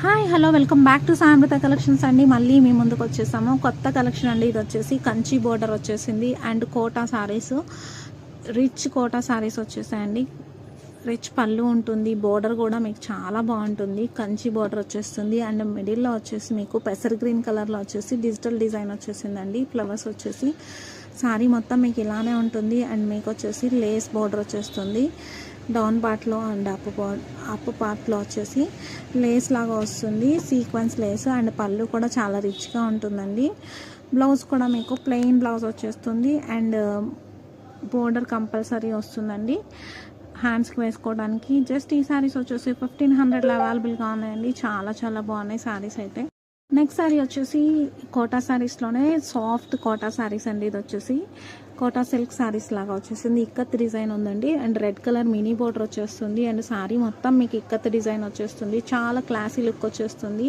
Hi hello welcome back to Samrutha collections అండి. మళ్ళీ మీ ముందుకు వచ్చేసాము. కొత్త కలెక్షన్ అండి ఇది వచ్చేసి. కంచి బోర్డర్ వచ్చేసింది. And Kota sarees rich Kota sarees వచ్చేసాయండి. Rich పళ్ళు ఉంటుంది. బోర్డర్ కూడా మీకు చాలా బాగుంటుంది. కంచి బోర్డర్ వచ్చేస్తుంది. అండ్ మిడిల్లో వచ్చేసి మీకు పెసర్ గ్రీన్ కలర్లో వచ్చేసి డిజిటల్ డిజైన్ వచ్చేసిందండి. ఫ్లవర్స్ వచ్చేసి. శారీ మొత్తం మీకు ఇలానే ఉంటుంది. అండ్ మీకు వచ్చేసి లేస్ బోర్డర్ వచ్చేస్తుంది. డౌన్ పార్ట్లో అండ్ అప్ అప్ పార్ట్లో వచ్చేసి లేస్ లాగా వస్తుంది సీక్వెన్స్ లేస్ అండ్ పళ్ళు కూడా చాలా రిచ్గా ఉంటుందండి. బ్లౌజ్ కూడా మీకు ప్లెయిన్ బ్లౌజ్ వచ్చేస్తుంది అండ్ బోర్డర్ కంపల్సరీ వస్తుందండి. హ్యాండ్స్కి వేసుకోవడానికి. జస్ట్ ఈ శారీస్ వచ్చేసి ఫిఫ్టీన్ హండ్రెడ్లో అవైలబుల్గా ఉన్నాయండి. చాలా చాలా బాగున్నాయి శారీస్ అయితే. నెక్స్ట్ శారీ వచ్చేసి కోటా శారీస్లోనే సాఫ్ట్ కోటా శారీస్ అండి ఇది వచ్చేసి. కోటా సిల్క్ శారీస్ లాగా వచ్చేసింది. ఇక్కత్ డిజైన్ ఉందండి. And red colour mini border వచ్చేస్తుంది. అండ్ శారీ మొత్తం మీకు ఇక్కత్ డిజైన్ వచ్చేస్తుంది. చాలా క్లాసీ లుక్ వచ్చేస్తుంది.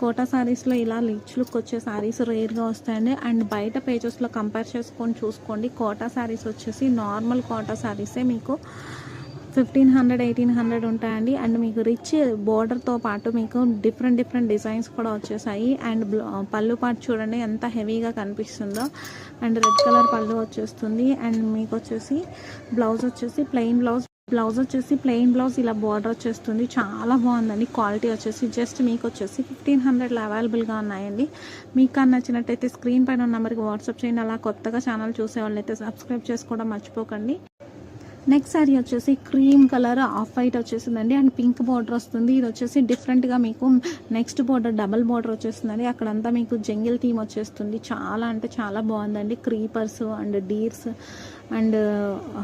కోటా శారీస్లో ఇలా రిచ్ లుక్ వచ్చే శారీస్ రేర్గా వస్తాయండి. అండ్ బయట పేజెస్లో కంపేర్ చేసుకొని చూసుకోండి. కోటా శారీస్ వచ్చేసి నార్మల్ కోటా శారీసే మీకు ఫిఫ్టీన్ హండ్రెడ్ ఎయిటీన్ హండ్రెడ్ ఉంటాయండి. అండ్ మీకు రిచ్ బోర్డర్తో పాటు మీకు డిఫరెంట్ డిఫరెంట్ డిజైన్స్ కూడా వచ్చేసాయి. అండ్ పళ్ళు పాటు చూడండి ఎంత హెవీగా కనిపిస్తుందో. అండ్ రెడ్ కలర్ పళ్ళు వచ్చేస్తుంది. అండ్ మీకు వచ్చేసి బ్లౌజ్ వచ్చేసి ప్లెయిన్ బ్లౌజ్ బ్లౌజ్ వచ్చేసి ప్లెయిన్ బ్లౌజ్ ఇలా బార్డర్ వచ్చేస్తుంది. చాలా బాగుందండి. క్వాలిటీ వచ్చేసి జస్ట్ మీకు వచ్చేసి ఫిఫ్టీన్ హండ్రెడ్లో అవైలబుల్గా ఉన్నాయండి. మీకు నచ్చినట్టయితే స్క్రీన్ పైన నెంబర్కి వాట్సాప్ చేయండి. అలా కొత్తగా ఛానల్ చూసే వాళ్ళైతే సబ్స్క్రైబ్ చేసుకోవడం మర్చిపోకండి. నెక్స్ట్ శారీ వచ్చేసి క్రీమ్ కలర్ ఆఫ్ వైట్ వచ్చేసిందండి అండ్ పింక్ బార్డర్ వస్తుంది. ఇది వచ్చేసి డిఫరెంట్గా మీకు నెక్స్ట్ బార్డర్ డబల్ బార్డర్ వచ్చేస్తుందండి అక్కడంతా మీకు జంగిల్ థీమ్ వచ్చేస్తుంది. చాలా అంటే చాలా బాగుందండి. Creepers and deers and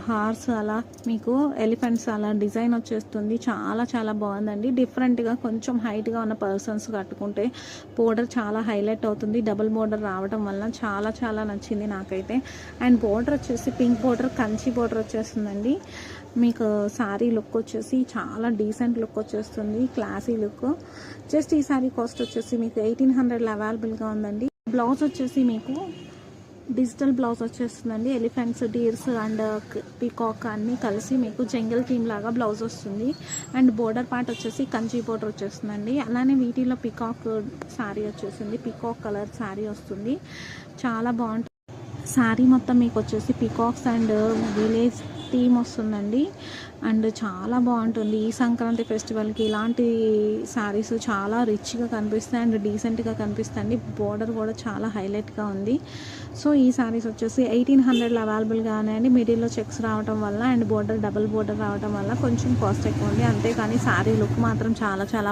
horse అలా మీకు ఎలిఫెంట్స్ అలా డిజైన్ వచ్చేస్తుంది. చాలా చాలా బాగుందండి. డిఫరెంట్గా కొంచెం హైట్గా ఉన్న పర్సన్స్ కట్టుకుంటే బోర్డర్ చాలా హైలైట్ అవుతుంది. డబుల్ బోర్డర్ రావడం వల్ల చాలా చాలా నచ్చింది నాకైతే. అండ్ బోర్డర్ వచ్చేసి పింక్ బోర్డర్ కంచి బోర్డర్ వచ్చేస్తుందండి. మీకు సారీ లుక్ వచ్చేసి చాలా డీసెంట్ లుక్ వచ్చేస్తుంది. Classy look. జస్ట్ ఈ సారీ కాస్ట్ వచ్చేసి మీకు ఎయిటీన్ హండ్రెడ్లో అవైలబుల్గా ఉందండి. బ్లౌజ్ వచ్చేసి మీకు డిజిటల్ బ్లౌజ్ వచ్చేస్తుందండి. ఎలిఫెంట్స్ డీర్స్ అండ్ పీకాక్ అన్నీ కలిసి మీకు జంగిల్ థీమ్ లాగా బ్లౌజ్ వస్తుంది. అండ్ బోర్డర్ పార్ట్ వచ్చేసి కంచి బోర్డర్ వచ్చేస్తుందండి. అలానే వీటిలో పీకాక్ శారీ వచ్చేసింది. పీకాక్ కలర్ శారీ వస్తుంది. చాలా బాగుంటుంది. శారీ మొత్తం మీకు వచ్చేసి పీకాక్స్ అండ్ విలేజ్ థీమ్ వస్తుందండి. అండ్ చాలా బాగుంటుంది. ఈ సంక్రాంతి ఫెస్టివల్కి ఇలాంటి శారీస్ చాలా రిచ్గా కనిపిస్తాయి అండ్ డీసెంట్గా కనిపిస్తాయండి. బోర్డర్ కూడా చాలా హైలైట్గా ఉంది. సో ఈ శారీస్ వచ్చేసి ఎయిటీన్ హండ్రెడ్లో అవైలబుల్గా ఉన్నాయండి మిడిల్లో చెక్స్ రావడం వల్ల అండ్ బోర్డర్ డబుల్ బోర్డర్ రావడం వల్ల కొంచెం కాస్ట్ ఎక్కువ ఉంది. అంతేకాని శారీ లుక్ మాత్రం చాలా చాలా